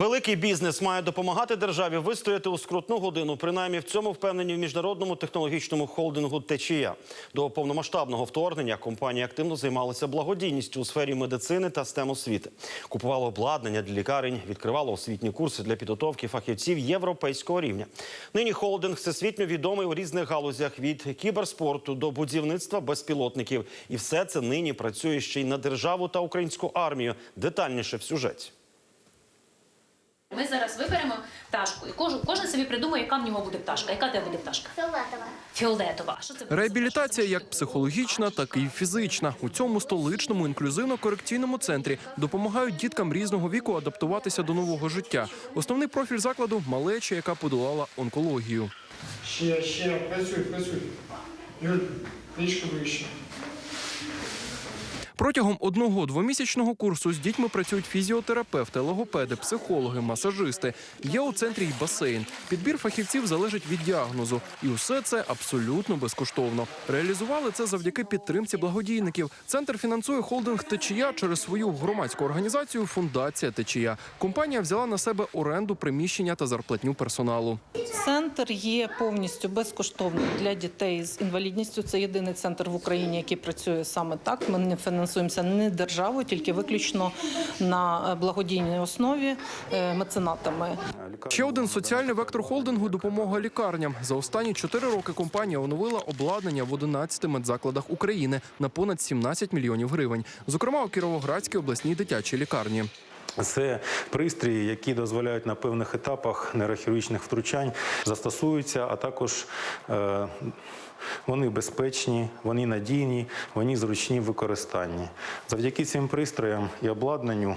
Великий бізнес має допомагати державі вистояти у скрутну годину. Принаймні в цьому впевнені в міжнародному технологічному холдингу Течія. До повномасштабного вторгнення компанія активно займалася благодійністю у сфері медицини та STEM освіти. Купувала обладнання для лікарень, відкривала освітні курси для підготовки фахівців європейського рівня. Нині холдинг всесвітньо відомий у різних галузях від кіберспорту до будівництва безпілотників. І все це нині працює ще й на державу та українську армію. Детальніше в сюжеті. Ми зараз виберемо пташку, і кожен, кожен собі придумає, яка в нього буде пташка. Яка тебе буде пташка? Фіолетова. Фіолетова. А що це? Реабілітація як психологічна, так і фізична. У цьому столичному інклюзивно-корекційному центрі допомагають діткам різного віку адаптуватися до нового життя. Основний профіль закладу малеча, яка подолала онкологію. Ще, ще, працюй, працюй. Юль, трішки вище. Протягом одного двомісячного курсу з дітьми працюють фізіотерапевти, логопеди, психологи, масажисти. Є у центрі й басейн. Підбір фахівців залежить від діагнозу, і усе це абсолютно безкоштовно. Реалізували це завдяки підтримці благодійників. Центр фінансує холдинг Течія через свою громадську організацію Фундація Течія. Компанія взяла на себе оренду приміщення та зарплатню персоналу. Центр є повністю безкоштовним для дітей з інвалідністю. Це єдиний центр в Україні, який працює саме так. Ми не фінансуємося не державою, тільки виключно на е, благодійній основі е, меценатами. Ще один соціальний вектор холдингу допомога лікарням. За останні чотири роки компанія оновила обладнання в 11 медзакладах України на понад 17 мільйонів гривень, зокрема у Кіровоградській обласній дитячій лікарні. Це пристрої, які дозволяють на певних етапах нейрохірургічних втручань застосуються, а також е, вони безпечні, вони надійні, вони зручні в використанні. Завдяки цим пристроям і обладнанню.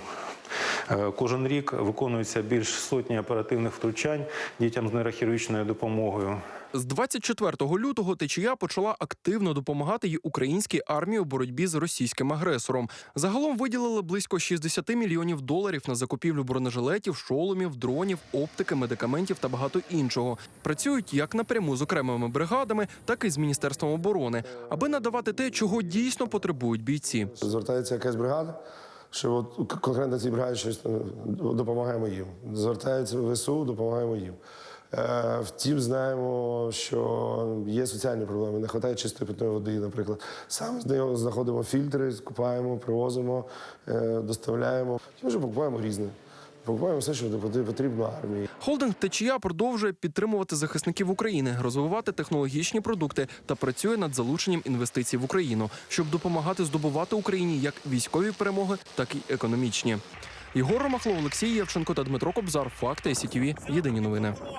Е, Кожен рік виконується більш сотні оперативних втручань дітям з нейрохірургічною допомогою. З 24 лютого течія почала активно допомагати й українській армії у боротьбі з російським агресором. Загалом виділили близько 60 мільйонів доларів на закупівлю бронежилетів, шоломів, дронів, оптики, медикаментів та багато іншого. Працюють як напряму з окремими бригадами, так і з міністерством оборони, аби надавати те, чого дійсно потребують бійці. Звертається якась бригада, що от конкретно ці бригади щось е, допомагаємо їм. Звертаються в ВСУ, допомагаємо їм. Е, Втім, знаємо, що є соціальні проблеми. Не вистачає чистої питної води, наприклад. Саме з нею знаходимо фільтри, скупаємо, привозимо, е, доставляємо. І вже покупаємо різне. Покупаємо все, що потрібно армії. Холдинг Течія продовжує підтримувати захисників України, розвивати технологічні продукти та працює над залученням інвестицій в Україну, щоб допомагати здобувати Україні як військові перемоги, так і економічні. Єгор Ромахло, Олексій Євченко та Дмитро Кобзар. Факти СІТІВІ. Єдині новини.